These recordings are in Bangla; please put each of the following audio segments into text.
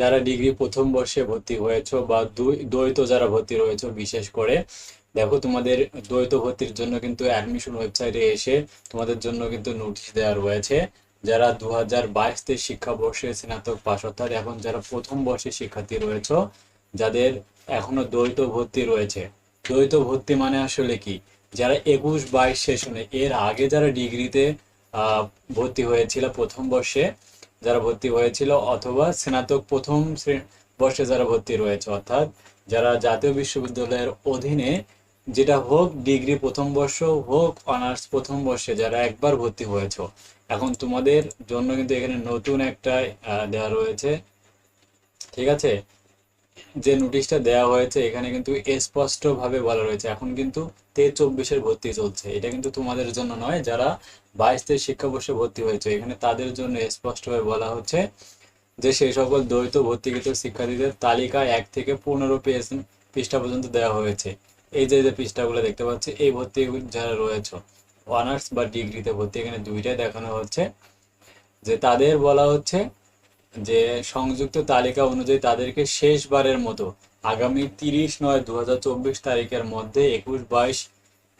যারা ডিগ্রি প্রথম বর্ষে ভর্তি হয়েছো বা দ্বৈত যারা ভর্তি রয়েছে, বিশেষ করে, দেখো তোমাদের দ্বৈত ভর্তির জন্য কিন্তু অ্যাডমিশন ওয়েবসাইটে এসে তোমাদের জন্য কিন্তু নোটিশ দেওয়া রয়েছে। যারা দু হাজার বাইশ তেইশ শিক্ষাবর্ষে স্নাতক পাশ, অর্থাৎ এখন যারা প্রথম বর্ষের শিক্ষার্থী রয়েছে, যাদের এখনও দ্বৈত ভর্তি রয়েছে। দ্বৈত ভর্তি মানে আসলে কি? যারা একুশ বাইশ সেশনে, এর আগে যারা ডিগ্রিতে ভর্তি হয়েছিল প্রথম বর্ষে যারা ভর্তি হয়েছিল অথবা স্নাতক প্রথম বর্ষে যারা ভর্তি রয়েছে, অর্থাৎ যারা জাতীয় বিশ্ববিদ্যালয়ের অধীনে যেটা হোক ডিগ্রি প্রথম বর্ষ হোক অনার্স প্রথম বর্ষে যারা একবার ভর্তি হয়েছ, এখন তোমাদের জন্য কিন্তু এখানে নতুন একটা দেওয়া রয়েছে। ঠিক আছে? যে নোটিশটা দেওয়া হয়েছে, এখানে কিন্তু স্পষ্ট ভাবে বলা রয়েছে। এখন কিন্তু তে চব্বিশের ভর্তি চলছে। এটা কিন্তু তোমাদের জন্য নয়, যারা বাইশ তেইশ শিক্ষাবর্ষে ভর্তি হয়েছে। এখানে তাদের জন্য স্পষ্টভাবে বলা হচ্ছে যে সেই সকল দ্বৈত ভর্তিকৃত শিক্ষার্থীদের তালিকা এক থেকে পনেরো পেজ পৃষ্ঠা পর্যন্ত দেওয়া হয়েছে। এই যে যে পৃষ্ঠাগুলো দেখতে পাচ্ছি, এই ভর্তি যারা রয়েছে অনার্স বা ডিগ্রিতে ভর্তি, এখানে দুইটাই দেখানো হচ্ছে। যে তাদের বলা হচ্ছে যে সংযুক্ত তালিকা অনুযায়ী তাদেরকে শেষবারের মতো আগামী তিরিশ নয় দু তারিখের মধ্যে একুশ, বাইশ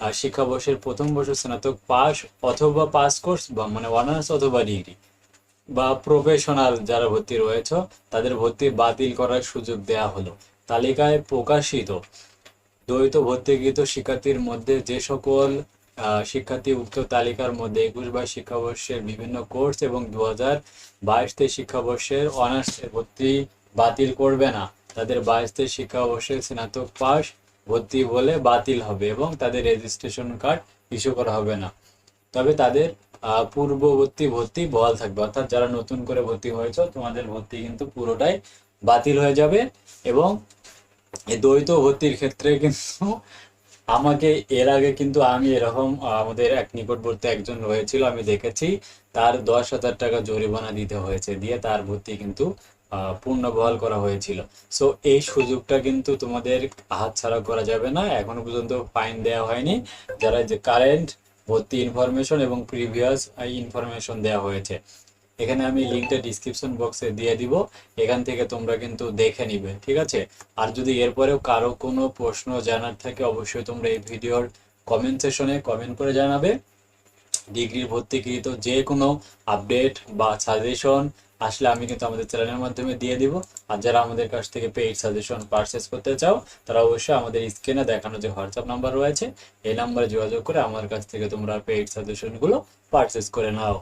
শিক্ষাবর্ষের প্রথম বর্ষ স্নাতক পাস অথবা পাস কোর্স বা মানে অনার্স অথবা ডিগ্রি বা প্রফেশনাল যারা ভর্তি রয়েছে, তাদের ভর্তি বাতিল করার সুযোগ দেয়া হলো। তালিকায় প্রকাশিত দ্বৈত ভর্তিকৃত শিক্ষার্থীর মধ্যে যে সকল শিক্ষার্থী উক্ত তালিকার মধ্যে একুশ বাইশ শিক্ষাবর্ষের বিভিন্ন কোর্স এবং দু হাজার বাইশ তেইশ শিক্ষাবর্ষের অনার্সের ভর্তি বাতিল করবে না। তাদের বাইশ তেইশ শিক্ষাবর্ষের স্নাতক পাস ভর্তি বলে বাতিল হবে এবং তাদের রেজিস্ট্রেশন কার্ড ইস্যু করা হবে না। তবে তাদের পূর্ববর্তী ভর্তি বহাল থাকবে। অর্থাৎ যারা নতুন করে ভর্তি হয়েছে, তোমাদের ভর্তি কিন্তু পুরোটাই বাতিল হয়ে যাবে এবং দ্বৈত ভর্তির ক্ষেত্রে কিন্তু আমাকে এর আগে কিন্তু আমি এরকম আমাদের এক নিকটবর্তী একজন রয়েছিল, আমি দেখেছি। তার দশ হাজার টাকা জরিমানা দিতে হয়েছে, দিয়ে তার ভর্তি কিন্তু পুনর্বহাল করা হয়েছিল। সো এই সুযোগটা কিন্তু তোমাদের হাত হাতছাড়া করা যাবে না, এখনও পর্যন্ত ফাইন দেওয়া হয়নি। যারা যে কারেন্ট ভর্তি ইনফরমেশন এবং প্রিভিয়াস ইনফরমেশন দেওয়া হয়েছে। এখানে আমি লিঙ্কটা ডিসক্রিপশন বক্সে দিয়ে দিব, এখান থেকে তোমরা কিন্তু দেখে নিবে, ঠিক আছে? আর যদি এরপরেও কারও কোনো প্রশ্ন জানার থাকে, অবশ্যই তোমরা এই ভিডিওর কমেন্ট সেশনে কমেন্ট করে জানাবে। ডিগ্রির ভর্তিকৃত যে কোনো আপডেট বা সাজেশন আসলে আমি কিন্তু আমাদের চ্যানেলের মাধ্যমে দিয়ে দিব। আর যারা আমাদের কাছ থেকে পেইড সাজেশন পারচেস করতে চাও, তারা অবশ্যই আমাদের স্ক্রিনে দেখানো যে হোয়াটসঅ্যাপ নাম্বার রয়েছে, এই নাম্বারে যোগাযোগ করে আমার কাছ থেকে তোমরা পেইড সাজেশনগুলো পারচেস করে নাও।